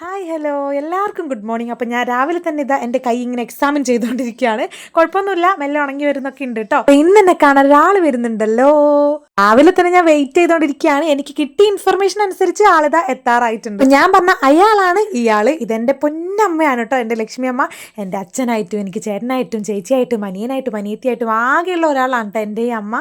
Hi hello എല്ലാവർക്കും good morning അപ്പോൾ ഞാൻ രാവിലെ തന്നെ ഇതാ എന്റെ കൈ ഇങ്ങനെ എക്സാമിൻ ചെയ്തുകൊണ്ടിരിക്കുകയാണ് കുഴപ്പമൊന്നുമില്ല. മെല്ലെ ഉണങ്ങി വരുന്നൊക്കെ ഉണ്ട് കേട്ടോ ഇന്ന് എന്നെ കാണാൻ ഒരാൾ വരുന്നുണ്ടല്ലോ. രാവിലെ തന്നെ ഞാൻ വെയിറ്റ് ചെയ്തുകൊണ്ടിരിക്കുകയാണ് എനിക്ക് കിട്ടിയ ഇൻഫർമേഷൻ അനുസരിച്ച് ആളിതാ എത്താറായിട്ടുണ്ട്. ഞാൻ പറഞ്ഞ അയാളാണ് ഇയാൾ ഇതെന്റെ പൊന്നമ്മയാണ് കേട്ടോ എന്റെ ലക്ഷ്മി അമ്മ എന്റെ അച്ഛനായിട്ടും എനിക്ക് ചേട്ടനായിട്ടും ചേച്ചിയായിട്ടും അനിയനായിട്ടും അനിയത്തിയായിട്ടും ആകെയുള്ള ഒരാളാണ് കേട്ടോ എന്റെ ഈ അമ്മ.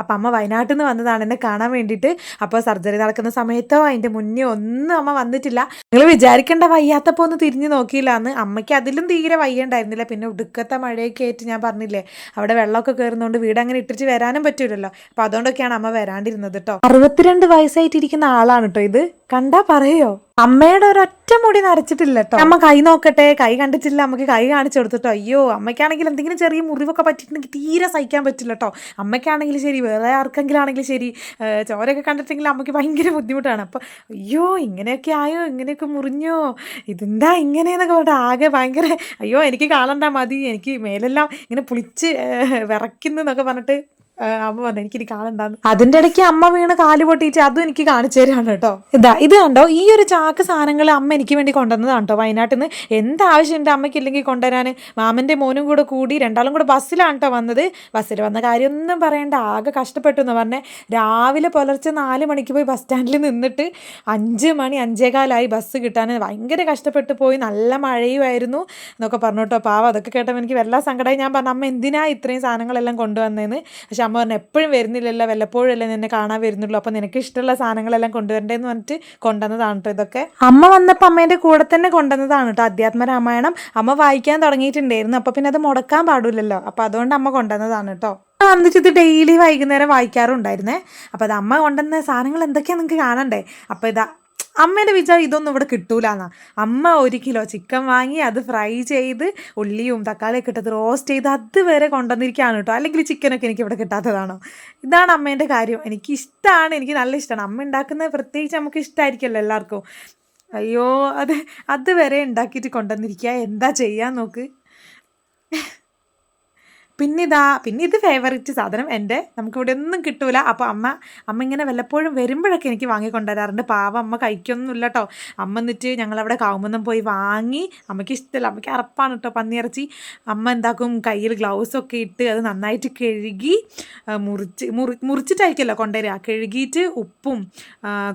അപ്പം അമ്മ വയനാട്ടിൽ നിന്ന് വന്നതാണ് എന്നെ കാണാൻ വേണ്ടിയിട്ട്. അപ്പോൾ സർജറി നടക്കുന്ന സമയത്തോ അതിന്റെ മുന്നേ ഒന്നും അമ്മ വന്നിട്ടില്ല. നിങ്ങൾ വിചാരിക്കേണ്ട വയ്യാത്തപ്പോൾ ഒന്ന് തിരിഞ്ഞു നോക്കിയില്ല എന്ന് അമ്മയ്ക്ക് അതിലും തീരെ വയ്യണ്ടായിരുന്നില്ല പിന്നെ ഉടുക്കത്തെ മഴയൊക്കെ ആയിട്ട് ഞാൻ പറഞ്ഞില്ലേ അവിടെ വെള്ളമൊക്കെ കയറുന്നതുകൊണ്ട് വീട് അങ്ങനെ ഇട്ടിട്ട് വരാനും പറ്റൂലല്ലോ. അപ്പോൾ അതുകൊണ്ടൊക്കെയാണ് അമ്മ വരാണ്ടിരുന്നത് കേട്ടോ അറുപത്തിരണ്ട് വയസ്സായിട്ടിരിക്കുന്ന ആളാണ് കേട്ടോ ഇത്. കണ്ടാ പറയോ? അമ്മയുടെ ഒരൊറ്റ മുടി നരച്ചിട്ടില്ല കേട്ടോ അമ്മ കൈ നോക്കട്ടെ. കൈ കണ്ടിട്ടില്ല. അമ്മയ്ക്ക് കൈ കാണിച്ചു കൊടുത്തിട്ടോ അയ്യോ അമ്മയ്ക്കാണെങ്കിൽ എന്തെങ്കിലും ചെറിയ മുറിവൊക്കെ പറ്റിയിട്ടുണ്ടെങ്കിൽ തീരെ സഹിക്കാൻ പറ്റില്ല കേട്ടോ അമ്മയ്ക്കാണെങ്കിൽ ശരി വേറെ ആർക്കെങ്കിലും ആണെങ്കിൽ ശരി ചോരൊക്കെ കണ്ടിട്ടെങ്കിൽ അമ്മയ്ക്ക് ഭയങ്കര ബുദ്ധിമുട്ടാണ്. അപ്പോൾ അയ്യോ ഇങ്ങനെയൊക്കെ ആയോ? ഇങ്ങനെയൊക്കെ മുറിഞ്ഞോ? ഇതെന്താ ഇങ്ങനെയെന്നൊക്കെ പറഞ്ഞിട്ട് ആകെ ഭയങ്കര അയ്യോ എനിക്ക് കാണണ്ട മതി. എനിക്ക് മേലെല്ലാം ഇങ്ങനെ പുളിച്ച് വിറയ്ക്കുന്നു എന്നൊക്കെ പറഞ്ഞിട്ട് അമ്മ പറഞ്ഞു എനിക്കിനി കാണണ്ടാന്ന്. അതിന്റെ ഇടയ്ക്ക് അമ്മ വീണ് കാൽ പൊട്ടിയിട്ട് അതും എനിക്ക് കാണിച്ചു തരാണ് കേട്ടോ. ഇതാ ഇത് കണ്ടോ? ഈ ഒരു ചാക്ക് സാധനങ്ങൾ അമ്മ എനിക്ക് വേണ്ടി കൊണ്ടുവന്നതാണ് കേട്ടോ വയനാട്ടിൽ നിന്ന് എന്താവശ്യം ആവശ്യമുണ്ട് അമ്മയ്ക്ക് ഇല്ലെങ്കിൽ കൊണ്ടുവരാൻ മാമന്റെ മോനും കൂടെ കൂടി രണ്ടാളും കൂടെ ബസ്സിലാണ് കേട്ടോ വന്നത്. ബസ്സിൽ വന്ന കാര്യമൊന്നും പറയണ്ട ആകെ കഷ്ടപ്പെട്ടു എന്ന് പറഞ്ഞേ. രാവിലെ പുലർച്ചെ നാല് മണിക്ക് പോയി ബസ് സ്റ്റാൻഡിൽ നിന്നിട്ട് അഞ്ച് മണി അഞ്ചേകാലായി ബസ് കിട്ടാൻ ഭയങ്കര കഷ്ടപ്പെട്ട് പോയി. നല്ല മഴയുമായിരുന്നു എന്നൊക്കെ പറഞ്ഞു കേട്ടോ. പാവം അതൊക്കെ കേട്ടപ്പോൾ എനിക്ക് വല്ല സങ്കടമായി. ഞാൻ പറഞ്ഞു അമ്മ എന്തിനാ ഇത്രയും സാധനങ്ങളെല്ലാം കൊണ്ടുവന്നതെന്ന് പക്ഷെ അമ്മ പറഞ്ഞു എപ്പോഴും വരുന്നില്ലല്ലോ വല്ലപ്പോഴല്ലേ നിന്നെ കാണാൻ വരുന്നുള്ളൂ അപ്പോൾ നിനക്ക് ഇഷ്ടമുള്ള സാധനങ്ങളെല്ലാം കൊണ്ടുവരണ്ടേന്ന് പറഞ്ഞിട്ട് കൊണ്ടുവന്നതാണ് കേട്ടോ ഇതൊക്കെ. അമ്മ വന്നപ്പോൾ അമ്മേന്റെ കൂടെ തന്നെ കൊണ്ടുവന്നതാണ് കേട്ടോ അധ്യാത്മ രാമായണം. അമ്മ വായിക്കാൻ തുടങ്ങിയിട്ടുണ്ടായിരുന്നു അപ്പോൾ പിന്നെ അത് മുടക്കാൻ പാടില്ലല്ലോ അപ്പോൾ അതുകൊണ്ട് അമ്മ കൊണ്ടുവന്നതാണ് കേട്ടോ വന്നിട്ട് ഇത് ഡെയിലി വൈകുന്നേരം വായിക്കാറുണ്ടായിരുന്നേ അപ്പോൾ അത് അമ്മ കൊണ്ടുവന്ന സാധനങ്ങൾ എന്തൊക്കെയാണ് നിങ്ങൾക്ക് കാണണ്ടേ? അപ്പോൾ ഇതാ അമ്മേന്റെ വിചാരം ഇതൊന്നും ഇവിടെ കിട്ടൂലെന്നാ. അമ്മ ഒരു കിലോ ചിക്കൻ വാങ്ങി അത് ഫ്രൈ ചെയ്ത് ഉള്ളിയും തക്കാളിയൊക്കെ ഇട്ടത് റോസ്റ്റ് ചെയ്ത് അത് വരെ കൊണ്ടുവന്നിരിക്കുകയാണ് കേട്ടോ. അല്ലെങ്കിൽ ചിക്കനൊക്കെ എനിക്ക് ഇവിടെ കിട്ടാത്തതാണോ? ഇതാണ് അമ്മേന്റെ കാര്യം. എനിക്ക് ഇഷ്ടമാണ് എനിക്ക് നല്ല ഇഷ്ടമാണ് അമ്മ ഉണ്ടാക്കുന്നത് പ്രത്യേകിച്ച് നമുക്ക് ഇഷ്ടമായിരിക്കുമല്ലോ എല്ലാവർക്കും. അയ്യോ അത് അതുവരെ ഉണ്ടാക്കിയിട്ട് കൊണ്ടുവന്നിരിക്കുക. എന്താ ചെയ്യാൻ നോക്ക്? പിന്നെ ഇതാ പിന്നെ ഇത് ഫേവറേറ്റ് സാധനം എന്റെ. നമുക്കിവിടെ ഒന്നും കിട്ടൂല. അപ്പോൾ അമ്മ അമ്മ ഇങ്ങനെ വല്ലപ്പോഴും വരുമ്പോഴൊക്കെ എനിക്ക് വാങ്ങിക്കൊണ്ടുവരാറുണ്ട്. പാവം അമ്മ കഴിക്കൊന്നുമില്ല കേട്ടോ അമ്മ എന്നിട്ട് ഞങ്ങളവിടെ കാവുമ്പം പോയി വാങ്ങി. അമ്മയ്ക്ക് ഇഷ്ടമല്ല അമ്മയ്ക്ക് അറപ്പാണ് കേട്ടോ പന്നിയിറച്ചി. അമ്മ എന്താക്കും കയ്യിൽ ഗ്ലൗസ് ഒക്കെ ഇട്ട് അത് നന്നായിട്ട് കഴുകി മുറിച്ച് മുറി മുറിച്ചിട്ടായിരിക്കുമല്ലോ കൊണ്ടുവരിക. കഴുകിയിട്ട് ഉപ്പും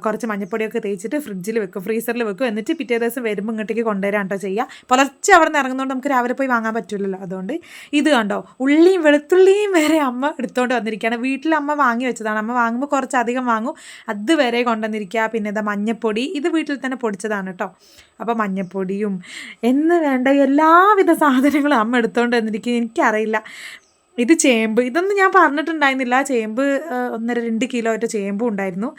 കുറച്ച് മഞ്ഞപ്പൊടിയൊക്കെ തേച്ചിട്ട് ഫ്രിഡ്ജിൽ വെക്കും ഫ്രീസറിൽ വെക്കും. എന്നിട്ട് പിറ്റേ ദിവസം വരുമ്പോൾ ഇങ്ങോട്ടേക്ക് കൊണ്ടുവരാൻ കേട്ടോ ചെയ്യുക. പുലർച്ചെ അവിടെ നിന്ന് ഇറങ്ങുന്നതുകൊണ്ട് നമുക്ക് രാവിലെ പോയി വാങ്ങാൻ പറ്റില്ലല്ലോ അതുകൊണ്ട് ഇത് കണ്ടോ ഉള്ളിയും വെളുത്തുള്ളിയും വരെ അമ്മ എടുത്തുകൊണ്ട് വന്നിരിക്കുകയാണ്. വീട്ടിൽ അമ്മ വാങ്ങി വെച്ചതാണ്. അമ്മ വാങ്ങുമ്പോൾ കുറച്ച് അധികം വാങ്ങും അതുവരെ കൊണ്ടുവന്നിരിക്കുക. പിന്നെ ഇതാ മഞ്ഞപ്പൊടി. ഇത് വീട്ടിൽ തന്നെ പൊടിച്ചതാണ് കേട്ടോ അപ്പോൾ മഞ്ഞപ്പൊടിയും എന്ന് വേണ്ട എല്ലാവിധ സാധനങ്ങളും അമ്മ എടുത്തുകൊണ്ട് വന്നിരിക്കും എനിക്കറിയില്ല. ഇത് ചേമ്പ്. ഇതൊന്നും ഞാൻ പറഞ്ഞിട്ടുണ്ടായിരുന്നില്ല. ചേമ്പ് ഒന്നര രണ്ട് കിലോ ഒറ്റ ചേമ്പും ഉണ്ടായിരുന്നു.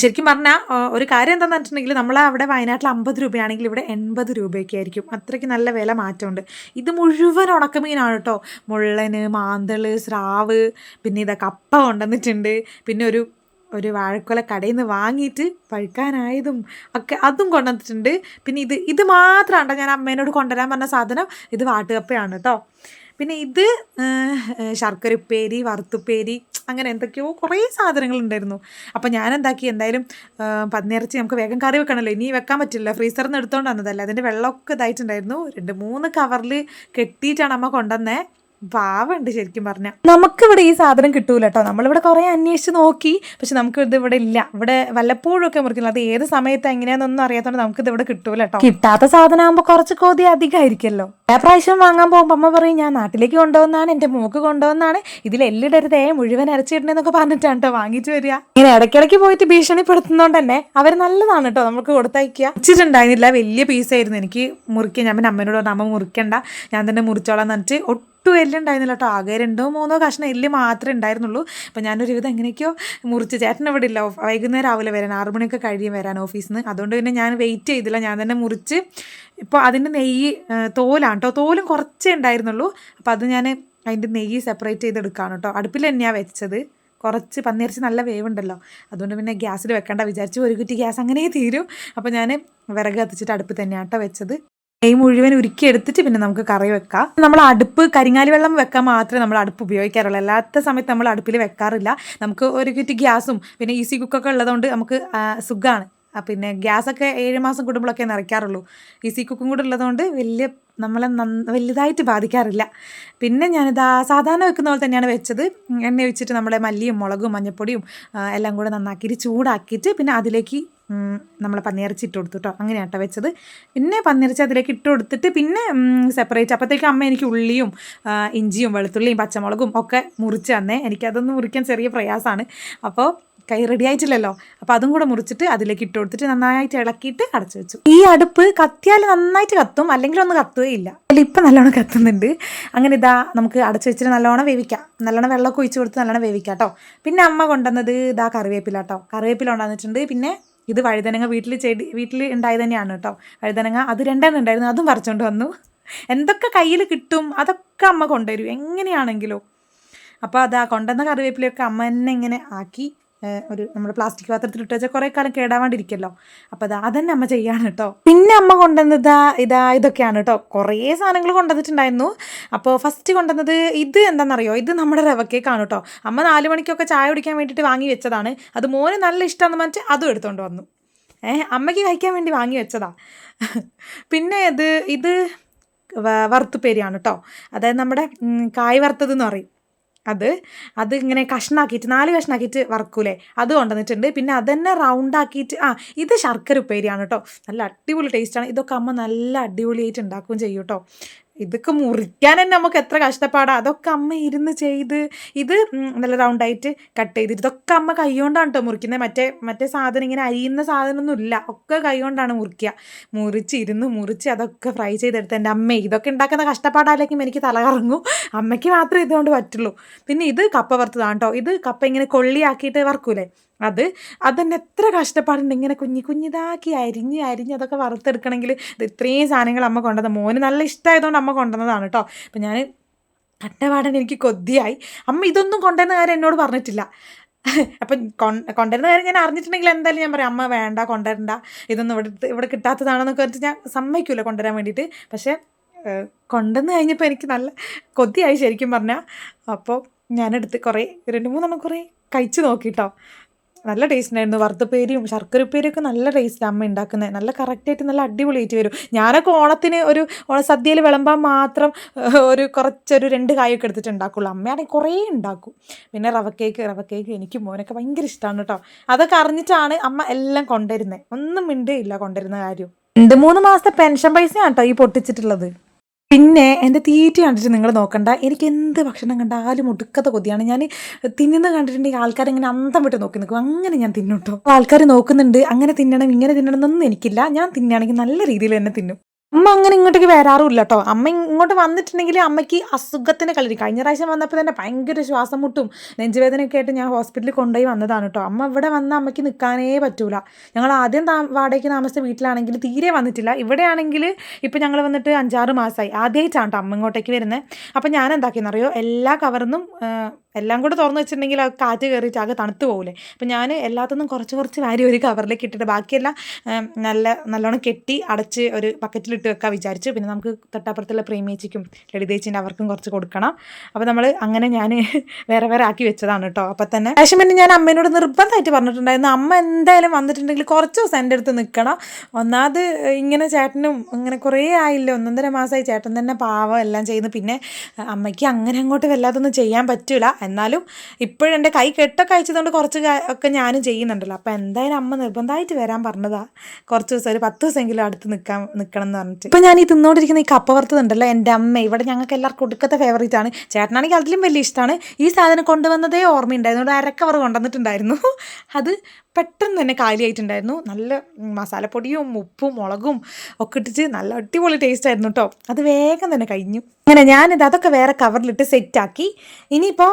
ശരിക്കും പറഞ്ഞാൽ ഒരു കാര്യം എന്താണെന്ന് വെച്ചിട്ടുണ്ടെങ്കിൽ നമ്മൾ അവിടെ വയനാട്ടിൽ അമ്പത് രൂപയാണെങ്കിൽ ഇവിടെ എൺപത് രൂപയൊക്കെ ആയിരിക്കും. അത്രയ്ക്ക് നല്ല വില മാറ്റമുണ്ട്. ഇത് മുഴുവൻ ഉണക്കമീനാണ് കേട്ടോ. മുള്ളന് മാന്തൾ സ്രാവ് പിന്നെ ഇതാ കപ്പ കൊണ്ടുവന്നിട്ടുണ്ട്. പിന്നെ ഒരു ഒരു വാഴക്കൊല കടയിൽ നിന്ന് വാങ്ങിയിട്ട് പഴുക്കാനായതും ഒക്കെ അതും കൊണ്ടുവന്നിട്ടുണ്ട്. പിന്നെ ഇത് ഇത് മാത്രമാണ് ഞാൻ അമ്മേനോട് കൊണ്ടുവരാൻ പറഞ്ഞ സാധനം. ഇത് വാട്ടുകപ്പയാണ് കേട്ടോ. പിന്നെ ഇത് ശർക്കരപ്പേരി വറുത്തുപ്പേരി അങ്ങനെ എന്തൊക്കെയോ കുറേ സാധനങ്ങളുണ്ടായിരുന്നു. അപ്പോൾ ഞാൻ എന്താക്കി എന്തായാലും പന്നിയിറച്ചി നമുക്ക് വേഗം കറി വെക്കണമല്ലോ ഇനി വെക്കാൻ പറ്റില്ല ഫ്രീസറിൽ നിന്ന് എടുത്തുകൊണ്ട് വന്നതല്ല. അതിന്റെ വെള്ളമൊക്കെ ഇതായിട്ടുണ്ടായിരുന്നു. രണ്ട് മൂന്ന് കവറിൽ കെട്ടിയിട്ടാണ് അമ്മ കൊണ്ടുവന്നേ. പാവമുണ്ട് ശരിക്കും പറഞ്ഞാൽ നമുക്കിവിടെ ഈ സാധനം കിട്ടൂല കേട്ടോ നമ്മളിവിടെ കുറേ അന്വേഷിച്ച് നോക്കി. പക്ഷെ നമുക്ക് ഇത് ഇവിടെ ഇല്ല. ഇവിടെ വല്ലപ്പോഴും ഒക്കെ മുറിക്കുന്നത് അത് ഏത് സമയത്ത് എങ്ങനെയാണെന്നൊന്നും അറിയാത്തതുകൊണ്ട് നമുക്കിത് ഇവിടെ കിട്ടൂല കേട്ടോ കിട്ടാത്ത സാധനം ആകുമ്പോൾ കുറച്ച് കോതി അധികമായിരിക്കുമല്ലോ പ്രാവശ്യം വാങ്ങാൻ പോകുമ്പോൾ അമ്മ പറയും ഞാൻ നാട്ടിലേക്ക് കൊണ്ടുവന്നാണ് എന്റെ മൂക്ക് കൊണ്ടുവന്നാണ്. ഇതിൽ എല്ലിടരുതേ മുഴുവൻ അരച്ചിടണേന്നൊക്കെ പറഞ്ഞിട്ടാണ് കേട്ടോ വാങ്ങിച്ചു വരിക. ഇങ്ങനെ ഇടയ്ക്കിടയ്ക്ക് പോയിട്ട് ഭീഷണിപ്പെടുത്തുന്നതുകൊണ്ട് തന്നെ അവർ നല്ലതാണ് കേട്ടോ നമുക്ക് കൊടുത്തയക്കുക. വെച്ചിട്ടുണ്ടായിരുന്നില്ല. വലിയ പീസായിരുന്നു എനിക്ക് മുറിക്കാൻ. ഞാൻ പിന്നെ അമ്മേനോട് പറഞ്ഞു അമ്മ മുറിക്കണ്ട. ഞാൻ തന്നെ മുറിച്ചോളാം എന്ന് പറഞ്ഞിട്ട് ഒട്ടും എല്ലുണ്ടായിരുന്നില്ല കേട്ടോ ആകെ രണ്ടോ മൂന്നോ കഷ്ണം എല്ല് മാത്രമേ ഉണ്ടായിരുന്നുള്ളൂ. അപ്പം ഞാനൊരു വിധം എങ്ങനെയൊക്കെയോ മുറിച്ച് ചേട്ടൻ ഇവിടെ ഇല്ല വൈകുന്നേരം രാവിലെ വരാൻ ആറു മണിയൊക്കെ കഴിയും വരാൻ ഓഫീസിൽ നിന്ന് അതുകൊണ്ട് പിന്നെ ഞാൻ വെയിറ്റ് ചെയ്തില്ല. ഞാൻ തന്നെ മുറിച്ച് ഇപ്പോൾ അതിന്റെ നെയ്യ് തോലാണ് കേട്ടോ തോലും കുറച്ചേ ഉണ്ടായിരുന്നുള്ളൂ. അപ്പോൾ അത് ഞാൻ അതിന്റെ നെയ്യ് സെപ്പറേറ്റ് ചെയ്തെടുക്കുകയാണ് കേട്ടോ അടുപ്പിൽ തന്നെയാണ് വെച്ചത്. കുറച്ച് പന്നിയിറച്ചി നല്ല വേവുണ്ടല്ലോ. അതുകൊണ്ട് പിന്നെ ഗ്യാസിൽ വെക്കണ്ട. വിചാരിച്ചു ഒരു കുറ്റി ഗ്യാസ് അങ്ങനെ തീരും. അപ്പോൾ ഞാൻ വിറക് കത്തിച്ചിട്ട് അടുപ്പ് തന്നെയാണ് കേട്ടോ വെച്ചത്. നെയ്യ് മുഴുവൻ ഉരുക്കി എടുത്തിട്ട് പിന്നെ നമുക്ക് കറി വെക്കാം. നമ്മൾ അടുപ്പ് കരിങ്ങാലി വെള്ളം വെക്കാൻ മാത്രമേ നമ്മൾ അടുപ്പ് ഉപയോഗിക്കാറുള്ളൂ. അല്ലാത്ത സമയത്ത് നമ്മൾ അടുപ്പിൽ വെക്കാറില്ല. നമുക്ക് ഒരു കിറ്റ് ഗ്യാസും പിന്നെ ഈസി കുക്കൊക്കെ ഉള്ളതുകൊണ്ട് നമുക്ക് സുഖമാണ് പിന്നെ ഗ്യാസൊക്കെ ഏഴ് മാസം കൂടുമ്പോഴൊക്കെ നിറയ്ക്കാറുള്ളൂ. ഈസി കുക്കും കൂടെ ഉള്ളതുകൊണ്ട് വലിയ നമ്മളെ നന്ന വലുതായിട്ട് ബാധിക്കാറില്ല. പിന്നെ ഞാനിതാ സാധാരണ വെക്കുന്ന പോലെ തന്നെയാണ് വെച്ചത്. എണ്ണ ഒഴിച്ചിട്ട് നമ്മുടെ മല്ലിയും മുളകും മഞ്ഞപ്പൊടിയും ആ, എല്ലാം കൂടെ നന്നാക്കിയിട്ട് ചൂടാക്കിയിട്ട് പിന്നെ അതിലേക്ക് ഉം, നമ്മളെ പന്നിയിറച്ചി ഇട്ട് കൊടുത്തു കേട്ടോ അങ്ങനെ കേട്ടോ വെച്ചത്. പിന്നെ പന്നിയിറച്ചി അതിലേക്ക് ഇട്ട് കൊടുത്തിട്ട് പിന്നെ സെപ്പറേറ്റ് അപ്പോഴത്തേക്ക് അമ്മ എനിക്ക് ഉള്ളിയും ഇഞ്ചിയും വെളുത്തുള്ളിയും പച്ചമുളകും ഒക്കെ മുറിച്ച് തന്നേ. എനിക്കതൊന്ന് മുറിക്കാൻ ചെറിയ പ്രയാസമാണ് അപ്പോൾ കൈ റെഡി ആയിട്ടില്ലല്ലോ. അപ്പോൾ അതും കൂടെ മുറിച്ചിട്ട് അതിലേക്ക് ഇട്ട് കൊടുത്തിട്ട് നന്നായിട്ട് ഇളക്കിയിട്ട് അടച്ചു വെച്ചു. ഈ അടുപ്പ് കത്തിയാൽ നന്നായിട്ട് കത്തും അല്ലെങ്കിൽ ഒന്നും കത്തുകയില്ല അല്ല ഇപ്പം നല്ലോണം കത്തുന്നുണ്ട്. അങ്ങനെ ഇതാ നമുക്ക് അടച്ചു വെച്ചിട്ട് നല്ലോണം വേവിക്കാം. നല്ലോണം വെള്ളമൊക്കെ ഒഴിച്ച് കൊടുത്ത് നല്ലോണം വേവിക്കാം കേട്ടോ പിന്നെ അമ്മ കൊണ്ടുവന്നത് ഇതാ കറിവേപ്പില കേട്ടോ കറിവേപ്പില കൊണ്ടുവന്നിട്ടുണ്ട്. പിന്നെ ഇത് വഴുതനങ്ങ വീട്ടിൽ ചെടി വീട്ടിൽ ഉണ്ടായി തന്നെയാണ് കേട്ടോ വഴുതനങ്ങ അത് രണ്ടെണ്ണം ഉണ്ടായിരുന്നു അതും പറിച്ചുകൊണ്ട് വന്നു. എന്തൊക്കെ കയ്യിൽ കിട്ടും അതൊക്കെ അമ്മ കൊണ്ടുവരും എങ്ങനെയാണെങ്കിലും. അപ്പോൾ അതാ കൊണ്ടുവന്ന കറിവേപ്പിലൊക്കെ അമ്മ തന്നെ ഇങ്ങനെ ആക്കി ഒരു നമ്മൾ പ്ലാസ്റ്റിക് പാത്രത്തിൽ ഇട്ട് വെച്ചാൽ കുറേ കാലം കേടാവാണ്ടിരിക്കല്ലോ. അപ്പോൾ അതാ അതന്നെ അമ്മ ചെയ്യാണ് കേട്ടോ പിന്നെ അമ്മ കൊണ്ടുവന്നത് ഇതാ ഇതൊക്കെയാണ് കേട്ടോ കുറേ സാധനങ്ങൾ കൊണ്ടുവന്നിട്ടുണ്ടായിരുന്നു. അപ്പോൾ ഫസ്റ്റ് കൊണ്ടുവന്നത് ഇത് എന്താണെന്നറിയോ ഇത് നമ്മുടെ റവ കേക്കാണ് കേട്ടോ അമ്മ നാല് മണിക്കൊക്കെ ചായ കുടിക്കാൻ വേണ്ടിയിട്ട് വാങ്ങി വെച്ചതാണ്. അത് മോന് നല്ല ഇഷ്ടമാണെന്ന് പറഞ്ഞിട്ട് അതും എടുത്തുകൊണ്ട് വന്നു. ഏഹ് അമ്മയ്ക്ക് കഴിക്കാൻ വേണ്ടി വാങ്ങി വെച്ചതാ. പിന്നെ ഇത് ഇത് വറുത്തുപേരിയാണ് കേട്ടോ അതായത് നമ്മുടെ കായ് വറുത്തത് എന്ന് പറയും. അത് അത് ഇങ്ങനെ കഷ്ണാക്കിയിട്ട് നാല് കഷ്ണാക്കിയിട്ട് വറക്കൂലേ? അത് കൊണ്ടുവന്നിട്ടുണ്ട്. പിന്നെ അതന്നെ റൗണ്ട് ആക്കിയിട്ട് ആ ഇത് ശർക്കര ഉപ്പേരിയാണ് കേട്ടോ നല്ല അടിപൊളി ടേസ്റ്റാണ് ഇതൊക്കെ അമ്മ നല്ല അടിപൊളിയായിട്ട് ഉണ്ടാക്കുകയും ചെയ്യും കേട്ടോ ഇതൊക്കെ മുറിക്കാൻ തന്നെ നമുക്ക് എത്ര കഷ്ടപ്പാടാ. അതൊക്കെ അമ്മ ഇരുന്ന് ചെയ്ത് ഇത് നല്ല റൗണ്ടായിട്ട് കട്ട് ചെയ്തിട്ട് ഇതൊക്കെ അമ്മ കൈകൊണ്ടാണ് കേട്ടോ മുറിക്കുന്നത് മറ്റേ മറ്റേ സാധനം ഇങ്ങനെ അരിയുന്ന സാധനമൊന്നും ഇല്ല. ഒക്കെ കൈകൊണ്ടാണ് മുറിക്കുക മുറിച്ച് ഇരുന്ന് മുറിച്ച് അതൊക്കെ ഫ്രൈ ചെയ്തെടുത്ത് എന്റെ അമ്മ. ഇതൊക്കെ ഉണ്ടാക്കുന്ന കഷ്ടപ്പാടാലേക്കും എനിക്ക് തല കറങ്ങും. അമ്മയ്ക്ക് മാത്രമേ ഇതുകൊണ്ട് പറ്റുള്ളൂ. പിന്നെ ഇത് കപ്പ വറുത്തതാണ് കേട്ടോ ഇത് കപ്പ ഇങ്ങനെ കൊള്ളിയാക്കിയിട്ട് വറക്കൂലേ? അത് അതന്നെ എത്ര കഷ്ടപ്പാടുണ്ട്. ഇങ്ങനെ കുഞ്ഞി കുഞ്ഞിതാക്കി അരിഞ്ഞ് അരിഞ്ഞ് അതൊക്കെ വറുത്തെടുക്കണമെങ്കിൽ ഇത് ഇത്രയും സാധനങ്ങൾ അമ്മ കൊണ്ടുവന്ന മോന് നല്ല ഇഷ്ടമായതുകൊണ്ട് അമ്മ കൊണ്ടുവന്നതാണ് കേട്ടോ അപ്പം ഞാൻ കട്ടപാടൻ എനിക്ക് കൊതിയായി. അമ്മ ഇതൊന്നും കൊണ്ടുവരുന്ന കാര്യം എന്നോട് പറഞ്ഞിട്ടില്ല. അപ്പം കൊണ്ടുവരുന്ന കാര്യം ഞാൻ അറിഞ്ഞിട്ടുണ്ടെങ്കിൽ എന്തായാലും ഞാൻ പറയും അമ്മ വേണ്ട കൊണ്ടുവരണ്ട. ഇതൊന്നും ഇവിടെ ഇവിടെ കിട്ടാത്തതാണെന്നൊക്കെ പറഞ്ഞിട്ട് ഞാൻ സമ്മതിക്കില്ല കൊണ്ടുവരാൻ വേണ്ടിയിട്ട്. പക്ഷേ കൊണ്ടുവന്ന് കഴിഞ്ഞപ്പോൾ എനിക്ക് നല്ല കൊതിയായി ശരിക്കും പറഞ്ഞാൽ അപ്പോൾ ഞാനെടുത്ത് കുറേ രണ്ട് മൂന്നെണ്ണം കുറേ കഴിച്ചു നോക്കിട്ടോ നല്ല ടേസ്റ്റ് ഉണ്ടായിരുന്നു വറുത്തപ്പേരിയും ശർക്കര ഉപ്പേരിയൊക്കെ നല്ല ടേസ്റ്റ് അമ്മ ഉണ്ടാക്കുന്നത് നല്ല കറക്റ്റായിട്ട് നല്ല അടിപൊളിയായിട്ട് വരും. ഞാനൊക്കെ ഓണത്തിന് ഒരു ഓണസദ്യയിൽ വിളമ്പാൻ മാത്രം ഒരു കുറച്ചൊരു രണ്ട് കായൊക്കെ എടുത്തിട്ട് ഉണ്ടാക്കുള്ളൂ അമ്മയാണെങ്കിൽ കുറേ ഉണ്ടാക്കും പിന്നെ റവക്കേക്ക് റവക്കേക്ക് റവ കേക്ക് എനിക്ക് മോനൊക്കെ ഭയങ്കര ഇഷ്ടമാണ് കേട്ടോ അതൊക്കെ അറിഞ്ഞിട്ടാണ് അമ്മ എല്ലാം കൊണ്ടുവരുന്നത് ഒന്നും മിണ്ടേ ഇല്ല കൊണ്ടുവരുന്ന കാര്യം. രണ്ട് മൂന്ന് മാസത്തെ പെൻഷൻ പൈസയാണ് കേട്ടോ ഈ പൊട്ടിച്ചിട്ടുള്ളത്. പിന്നെ എന്റെ തീറ്റ കണ്ടിട്ട് നിങ്ങൾ നോക്കണ്ട. എനിക്ക് എന്ത് ഭക്ഷണം കണ്ടാലും ഒടുക്കത്തെ കൊതിയാണ്. ഞാൻ തിന്നുന്ന കണ്ടിട്ടുണ്ടെങ്കിൽ ആൾക്കാർ ഇങ്ങനെ അന്തം വിട്ട് നോക്കി നിൽക്കും. അങ്ങനെ ഞാൻ തിന്നും കേട്ടോ ആൾക്കാർ നോക്കുന്നുണ്ട്. അങ്ങനെ തിന്നണം ഇങ്ങനെ തിന്നണം എന്നൊന്നും എനിക്കില്ല. ഞാൻ തിന്നുകയാണെങ്കിൽ നല്ല രീതിയിൽ തന്നെ തിന്നും. അമ്മ അങ്ങനെ ഇങ്ങോട്ടേക്ക് വരാറുമില്ല കേട്ടോ അമ്മ ഇങ്ങോട്ട് വന്നിട്ടുണ്ടെങ്കിൽ അമ്മയ്ക്ക് അസുഖത്തിന് കളരി കഴിഞ്ഞ പ്രാവശ്യം വന്നപ്പോൾ തന്നെ ഭയങ്കര ശ്വാസം മുട്ടും നെഞ്ചുവേദനയൊക്കെ ആയിട്ട് ഞാൻ ഹോസ്പിറ്റലിൽ കൊണ്ടുപോയി വന്നതാണ് കേട്ടോ. അമ്മ ഇവിടെ വന്ന അമ്മയ്ക്ക് നിൽക്കാനേ പറ്റൂല. ഞങ്ങൾ ആദ്യം താ വാടകയ്ക്ക് താമസിച്ച വീട്ടിലാണെങ്കിൽ തീരെ വന്നിട്ടില്ല. ഇവിടെയാണെങ്കിൽ ഇപ്പം ഞങ്ങൾ വന്നിട്ട് അഞ്ചാറ് മാസമായി ആദ്യമായിട്ടാണ് കേട്ടോ അമ്മ ഇങ്ങോട്ടേക്ക് വരുന്നത് അപ്പം ഞാൻ എന്താക്കിയെന്നറിയോ എല്ലാ കവറിന്നും എല്ലാം കൂടെ തുറന്ന് വെച്ചിട്ടുണ്ടെങ്കിൽ ആ കാറ്റ് കയറിയിട്ട് ആകെ തണുത്ത് പോകില്ലേ അപ്പം ഞാൻ എല്ലാത്തൊന്നും കുറച്ച് കുറച്ച് വാരി ഒരു കവറിലേക്ക് ഇട്ടിട്ട് ബാക്കിയെല്ലാം നല്ല നല്ലോണം കെട്ടി അടച്ച് ഒരു വെക്കാൻ വിചാരിച്ചു പിന്നെ നമുക്ക് തൊട്ടപ്പുറത്തുള്ള പ്രേമിയേച്ചിക്കും ലളിതേച്ചിന്റെ അവർക്കും കുറച്ച് കൊടുക്കണം. അപ്പോൾ നമ്മൾ അങ്ങനെ ഞാൻ വേറെ വേറെ ആക്കി വെച്ചതാണ് കേട്ടോ. അപ്പം തന്നെ ശേഷം പിന്നെ ഞാൻ അമ്മേനോട് നിർബന്ധമായിട്ട് പറഞ്ഞിട്ടുണ്ടായിരുന്നു. അമ്മ എന്തായാലും വന്നിട്ടുണ്ടെങ്കിൽ കുറച്ച് ദിവസം എന്റെ അടുത്ത് നിൽക്കണം. ഒന്നാമത് ഇങ്ങനെ ചേട്ടനും ഇങ്ങനെ കുറേ ആയില്ല? ഒന്നൊന്നര മാസമായി ചേട്ടൻ തന്നെ പാവം എല്ലാം ചെയ്യുന്നു. പിന്നെ അമ്മയ്ക്ക് അങ്ങനെ അങ്ങോട്ട് വല്ലാതൊന്നും ചെയ്യാൻ പറ്റില്ല എന്നാലും ഇപ്പോഴും എന്റെ കൈ കെട്ടൊക്കെ അയച്ചതുകൊണ്ട് കുറച്ച് ഒക്കെ ഞാനും ചെയ്യുന്നുണ്ടല്ലോ. അപ്പോൾ എന്തായാലും അമ്മ നിർബന്ധമായിട്ട് വരാൻ പറഞ്ഞതാണ് കുറച്ച് ദിവസം ഒരു പത്ത് ദിവസമെങ്കിലും അടുത്ത് നിൽക്കാൻ നിൽക്കണം എന്ന് പറഞ്ഞിട്ട്. ഇപ്പം ഞാൻ ഈ തിന്നുകൊണ്ടിരിക്കുന്ന ഈ കപ്പ വറുത്തതുണ്ടല്ലോ എന്റെ അമ്മ ഇവിടെ ഞങ്ങൾക്ക് എല്ലാവർക്കും ഒടുക്കത്തെ ഫേവറേറ്റ് ആണ്. ചേട്ടനാണെങ്കിൽ അതിലും വലിയ ഇഷ്ടമാണ് ഈ സാധനം കൊണ്ടുവന്നതേ ഓർമ്മയുണ്ടായിരുന്നു. ഒരു അരക്കവർ കൊണ്ടുവന്നിട്ടുണ്ടായിരുന്നു. അത് പെട്ടെന്ന് തന്നെ കാലിയായിട്ടുണ്ടായിരുന്നു. നല്ല മസാലപ്പൊടിയും ഉപ്പും മുളകും ഒക്കെ ഇട്ടിട്ട് നല്ല അടിപൊളി ടേസ്റ്റ് ആയിരുന്നു കേട്ടോ അത് വേഗം തന്നെ കഴിഞ്ഞു. അങ്ങനെ ഞാനിത് അതൊക്കെ വേറെ കവറിലിട്ട് സെറ്റാക്കി ഇനിയിപ്പോൾ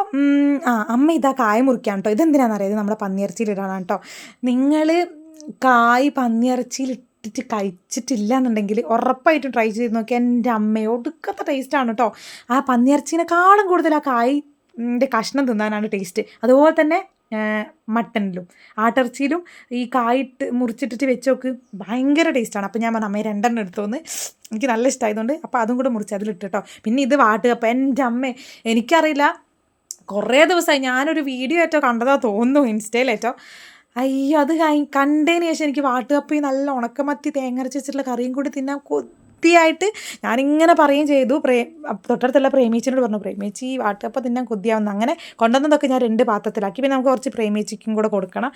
ആ അമ്മ ഇതാ കായ മുറിക്കാൻ കേട്ടോ ഇതെന്തിനാണെന്ന് അറിയാതെ നമ്മുടെ പന്നിയിറച്ചിയിലിടാനാണ് കേട്ടോ നിങ്ങൾ കായ് പന്നിയിറച്ചിയിൽ ഇട്ടിട്ട് കഴിച്ചിട്ടില്ല എന്നുണ്ടെങ്കിൽ ഉറപ്പായിട്ടും ട്രൈ ചെയ്ത് നോക്കി. എന്റെ അമ്മയോ ഒടുക്കത്തെ ടേസ്റ്റാണ് കേട്ടോ ആ പന്നിയിറച്ചിനെക്കാളും കൂടുതൽ ആ കായിന്റെ കഷ്ണം തിന്നാനാണ് ടേസ്റ്റ് അതുപോലെ തന്നെ മട്ടനിലും. ആട്ടിറച്ചിയിലും ഈ കായിട്ട് മുറിച്ചിട്ടിട്ട് വെച്ചോക്ക് ഭയങ്കര ടേസ്റ്റാണ് അപ്പോൾ ഞാൻ പറഞ്ഞു അമ്മയെ രണ്ടെണ്ണം എടുത്തോന്ന് എനിക്ക് നല്ല ഇഷ്ടമായതുകൊണ്ട് അപ്പോൾ അതും കൂടെ മുറിച്ച് അതിലിട്ട് കേട്ടോ പിന്നെ ഇത് വാട്ടുക. അപ്പോൾ എന്റെ അമ്മ എനിക്കറിയില്ല കുറേ ദിവസമായി ഞാനൊരു വീഡിയോ ഏറ്റോ കണ്ടതാ തോന്നുന്നു ഇൻസ്റ്റയിലേറ്റോ അയ്യോ അത് കണ്ടതിന് ശേഷം എനിക്ക് വാട്ടുകപ്പി നല്ല ഉണക്കമത്തി തേങ്ങ അരച്ച് വെച്ചിട്ടുള്ള കറിയും കൂടി തിന്നാൻ കൊതിയായിട്ട് ഞാനിങ്ങനെ പറയുകയും ചെയ്തു. പ്രേ തൊട്ടടുത്തുള്ള പ്രേമീച്ചിനോട് പറഞ്ഞു പ്രേമിച്ചി വാട്ടുകപ്പ തിന്നാൻ കൊതിയാവുന്നു അങ്ങനെ കൊണ്ടുവന്നതൊക്കെ ഞാൻ രണ്ട് പാത്രത്തിലാക്കി. പിന്നെ നമുക്ക് കുറച്ച് പ്രേമിച്ചിക്കും കൂടെ കൊടുക്കണം.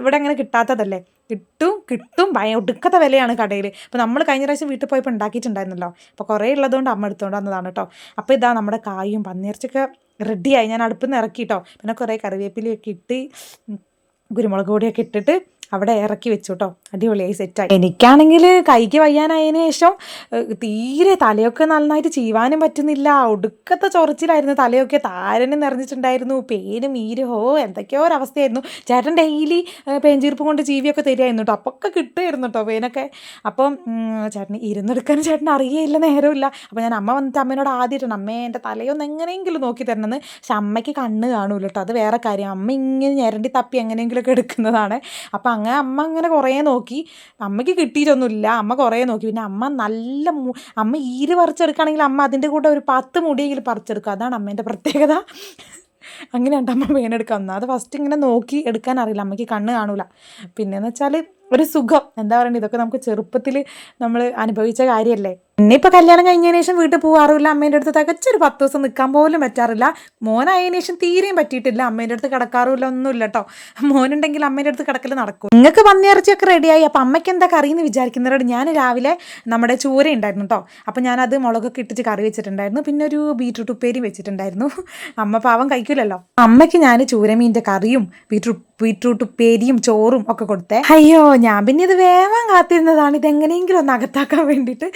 ഇവിടെ അങ്ങനെ കിട്ടാത്തതല്ലേ? കിട്ടും കിട്ടും. ഭയ ഒടുക്കത്ത വിലയാണ് കടയിൽ അപ്പോൾ നമ്മൾ കഴിഞ്ഞ പ്രാവശ്യം വീട്ടിൽ പോയപ്പോൾ ഉണ്ടാക്കിയിട്ടുണ്ടായിരുന്നല്ലോ? അപ്പോൾ കുറേ ഉള്ളതുകൊണ്ട് അമ്മ എടുത്തുകൊണ്ട് വന്നതാണ് കേട്ടോ അപ്പോൾ ഇതാ നമ്മുടെ കായും പന്നിയിറച്ചൊക്കെ റെഡിയായി ഞാൻ അടുപ്പിൽ നിന്ന് ഇറക്കി കേട്ടോ പിന്നെ കുറേ കറിവേപ്പിലയൊക്കെ ഇട്ട് കുരുമുളക് പൊടിയൊക്കെ ഇട്ടിട്ട് അവിടെ ഇറക്കി വെച്ചു കേട്ടോ അടിപൊളിയായി സെറ്റായി. എനിക്കാണെങ്കിൽ കൈക്ക് വയ്യാനായതിന് ശേഷം തീരെ തലയൊക്കെ നന്നായിട്ട് ചീവാനും പറ്റുന്നില്ല. ഒടുക്കത്തെ ചൊറിച്ചിലായിരുന്നു. തലയൊക്കെ താരനും നിറഞ്ഞിട്ടുണ്ടായിരുന്നു. പേരും ഈരും എന്തൊക്കെയോ ഒരവസ്ഥയായിരുന്നു. ചേട്ടൻ ഡെയിലി പേഞ്ചീർപ്പ് കൊണ്ട് ജീവിയൊക്കെ തരികയായിരുന്നു കേട്ടോ അപ്പൊക്കെ കിട്ടുമായിരുന്നു കേട്ടോ പേനൊക്കെ. അപ്പം ചേട്ടന് ഇരുന്നെടുക്കാൻ ചേട്ടൻ അറിയേയില്ല നേരമില്ല. അപ്പോൾ ഞാൻ അമ്മ വന്നിട്ട് അമ്മേനോട് ആദ്യമായിട്ടാണ് അമ്മേ എന്റെ തലയൊന്ന് എങ്ങനെയെങ്കിലും നോക്കി തരണമെന്ന് പക്ഷെ അമ്മയ്ക്ക് കണ്ണ് കാണൂല കേട്ടോ അത് വേറെ കാര്യം. അമ്മ ഇങ്ങനെ ഞരണ്ടി തപ്പി എങ്ങനെയെങ്കിലുമൊക്കെ എടുക്കുന്നതാണ്. അപ്പം അങ്ങനെ അമ്മ അങ്ങനെ കുറേ നോക്കി. അമ്മയ്ക്ക് കിട്ടിയിട്ടൊന്നുമില്ല. അമ്മ കുറേ നോക്കി. പിന്നെ അമ്മ നല്ല അമ്മ ഈര് പറിച്ചെടുക്കുകയാണെങ്കിൽ അമ്മ അതിന്റെ കൂടെ ഒരു പത്ത് മുടിയെങ്കിലും പറിച്ചെടുക്കുക അതാണ് അമ്മേന്റെ പ്രത്യേകത. അങ്ങനെയുണ്ട് അമ്മ വേനെടുക്കുക അത് ഫസ്റ്റ് ഇങ്ങനെ നോക്കി എടുക്കാൻ അറിയില്ല. അമ്മയ്ക്ക് കണ്ണ് കാണൂല. പിന്നെന്ന് വെച്ചാൽ ഒരു സുഖം. എന്താ പറയുക ഇതൊക്കെ നമുക്ക് ചെറുപ്പത്തിൽ നമ്മൾ അനുഭവിച്ച കാര്യമല്ലേ പിന്നെ ഇപ്പോൾ കല്യാണം കഴിഞ്ഞതിന് ശേഷം വീട്ടിൽ പോകാറില്ല അമ്മേന്റെ അടുത്ത് തികച്ചൊരു പത്ത് ദിവസം നിൽക്കാൻ പോലും പറ്റാറില്ല. മോനായതിനു ശേഷം തീരെയും പറ്റിയിട്ടില്ല. അമ്മേന്റെ അടുത്ത് കിടക്കാറില്ല ഒന്നുമില്ല കേട്ടോ മോനുണ്ടെങ്കിൽ അമ്മേന്റെ അടുത്ത് കിടക്കൽ നടക്കും. നിങ്ങൾക്ക് പന്നിയിറച്ചിയൊക്കെ റെഡിയായി. അപ്പം അമ്മയ്ക്ക് എന്താ കറി എന്ന് വിചാരിക്കുന്നവരോട് ഞാൻ രാവിലെ നമ്മുടെ ചൂര ഉണ്ടായിരുന്നു കേട്ടോ അപ്പം ഞാനത് മുളകൊക്കെ ഇട്ടിട്ട് കറി വെച്ചിട്ടുണ്ടായിരുന്നു. പിന്നെ ഒരു ബീട്രൂട്ട് ഉപ്പേരി വെച്ചിട്ടുണ്ടായിരുന്നു. അമ്മ പാവം കഴിക്കില്ലല്ലോ അമ്മയ്ക്ക് ഞാൻ ചൂരമീന്റെ കറിയും ബീട്രൂട്ട് ബീട്രൂട്ട് ഉപ്പേരിയും ചോറും ഒക്കെ കൊടുത്തേ. അയ്യോ ഞാൻ പിന്നെ ഇത് വേവാൻ കാത്തിരുന്നതാണ്. ഇതെങ്ങനെയെങ്കിലും ഒന്ന് അകത്താക്കാൻ വേണ്ടിയിട്ട്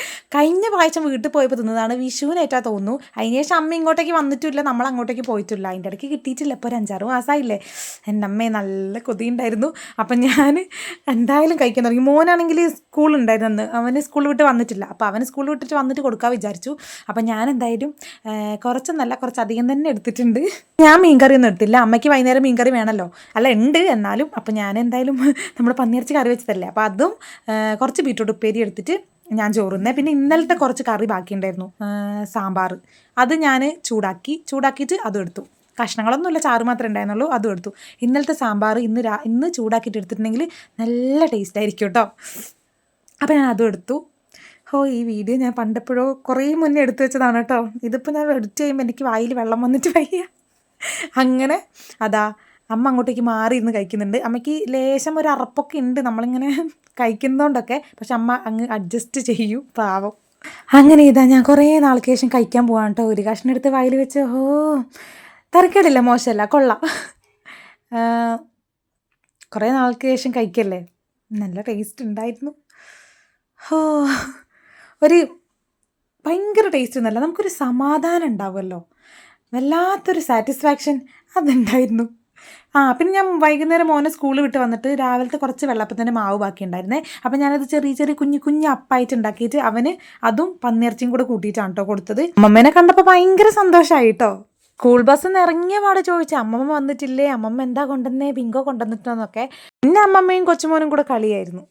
കഴിഞ്ഞ പ്രാവശ്യം വീട്ടിൽ പോയപ്പോൾ തിന്നതാണ് വിഷുവിനേറ്റാ തോന്നുന്നു. അതിന് ശേഷം അമ്മ ഇങ്ങോട്ടേക്ക് വന്നിട്ടില്ല. നമ്മൾ അങ്ങോട്ടേക്ക് പോയിട്ടില്ല. അതിന്റെ ഇടയ്ക്ക് കിട്ടിയിട്ടില്ല. ഇപ്പോൾ ഒരു അഞ്ചാറ് മാസമായില്ലേ എന്റെ അമ്മയെ നല്ല കൊതിയുണ്ടായിരുന്നു അപ്പം ഞാൻ എന്തായാലും കഴിക്കാൻ തുടങ്ങി. മോനാണെങ്കിൽ സ്കൂളുണ്ടായിരുന്നു അന്ന്. അവന് സ്കൂൾ വിട്ട് വന്നിട്ടില്ല. അപ്പോൾ അവന് സ്കൂൾ വിട്ടിട്ട് വന്നിട്ട് കൊടുക്കാൻ വിചാരിച്ചു. അപ്പം ഞാൻ എന്തായാലും കുറച്ചൊന്നല്ല കുറച്ച് അധികം തന്നെ എടുത്തിട്ടുണ്ട്. ഞാൻ മീൻകറി ഒന്നും എടുത്തില്ല. അമ്മയ്ക്ക് വൈകുന്നേരം മീൻകറി വേണമല്ലോ അല്ല ഉണ്ട് എന്നാലും. അപ്പം ഞാൻ എന്തായാലും നമ്മൾ പന്നിയിറച്ചി കറി വെച്ചതല്ലേ. അപ്പോൾ അതും കുറച്ച് ബീട്രൂട്ട് ഉപ്പേരി എടുത്തിട്ട് ഞാൻ ചോറുന്നത് പിന്നെ ഇന്നലത്തെ കുറച്ച് കറി ബാക്കിയുണ്ടായിരുന്നു. സാമ്പാർ അത് ഞാൻ ചൂടാക്കി ചൂടാക്കിയിട്ട് അതും എടുത്തു. കഷ്ണങ്ങളൊന്നുമില്ല ചാറ് മാത്രമേ ഉണ്ടായിരുന്നുള്ളൂ അതും എടുത്തു. ഇന്നലത്തെ സാമ്പാർ ഇന്ന് രാ ഇന്ന് ചൂടാക്കിയിട്ട് എടുത്തിട്ടുണ്ടെങ്കിൽ നല്ല ടേസ്റ്റ് ആയിരിക്കും കേട്ടോ അപ്പോൾ ഞാൻ അതും എടുത്തു. ഓ ഈ വീഡിയോ ഞാൻ പണ്ടെപ്പോഴോ കുറേ മുന്നേ എടുത്തു വെച്ചതാണ് കേട്ടോ ഇതിപ്പോൾ ഞാൻ എഡിറ്റ് ചെയ്യുമ്പോൾ എനിക്ക് വായിൽ വെള്ളം വന്നിട്ട് വയ്യ. അങ്ങനെ അതാ അമ്മ അങ്ങോട്ടേക്ക് മാറി ഇരുന്ന് കഴിക്കുന്നുണ്ട്. അമ്മയ്ക്ക് ലേശം ഒരു അറപ്പൊക്കെ ഉണ്ട്. നമ്മളിങ്ങനെ കഴിക്കുന്നതുകൊണ്ടൊക്കെ പക്ഷെ അമ്മ അങ്ങ് അഡ്ജസ്റ്റ് ചെയ്യൂ. പാവം. അങ്ങനെ ഇതാ ഞാൻ കുറേ നാൾക്ക് ശേഷം കഴിക്കാൻ പോവാണ് കേട്ടോ ഒരു കഷ്ണം എടുത്ത് വായിൽ വെച്ച്. ഓ തരക്കേടില്ല മോശമല്ല. കൊള്ളാം. കുറേ നാൾക്ക് ശേഷം കഴിക്കല്ലേ? നല്ല ടേസ്റ്റ് ഉണ്ടായിരുന്നു. ഹോ. ഒരു ഭയങ്കര ടേസ്റ്റ് ഒന്നല്ല നമുക്കൊരു സമാധാനം ഉണ്ടാവുമല്ലോ. വല്ലാത്തൊരു സാറ്റിസ്ഫാക്ഷൻ അതുണ്ടായിരുന്നു. ആ പിന്നെ ഞാൻ വൈകുന്നേരം മോനെ സ്കൂളിൽ വിട്ട് വന്നിട്ട് രാവിലത്തെ കുറച്ച് വെള്ളപ്പത്തിന്റെ മാവ് ബാക്കി ഉണ്ടായിരുന്നേ അപ്പം ഞാനത് ചെറിയ ചെറിയ കുഞ്ഞു കുഞ്ഞു അപ്പായിട്ട് ഉണ്ടാക്കിയിട്ട് അവന് അതും പന്നിയിറച്ചിയും കൂടെ കൂട്ടിയിട്ടാണ് കേട്ടോ കൊടുത്തത്. അമ്മമ്മേനെ കണ്ടപ്പോൾ ഭയങ്കര സന്തോഷമായി കേട്ടോ. സ്കൂൾ ബസ് നിന്ന് ഇറങ്ങിയ പാടെ ചോദിച്ചു. അമ്മമ്മ വന്നിട്ടില്ലേ? അമ്മമ്മ എന്താ കൊണ്ടുവന്നേ? ബിങ്കോ കൊണ്ടുവന്നിട്ടോന്നൊക്കെ പിന്നെ അമ്മമ്മയും കൊച്ചുമോനും കൂടെ കളിയായിരുന്നു.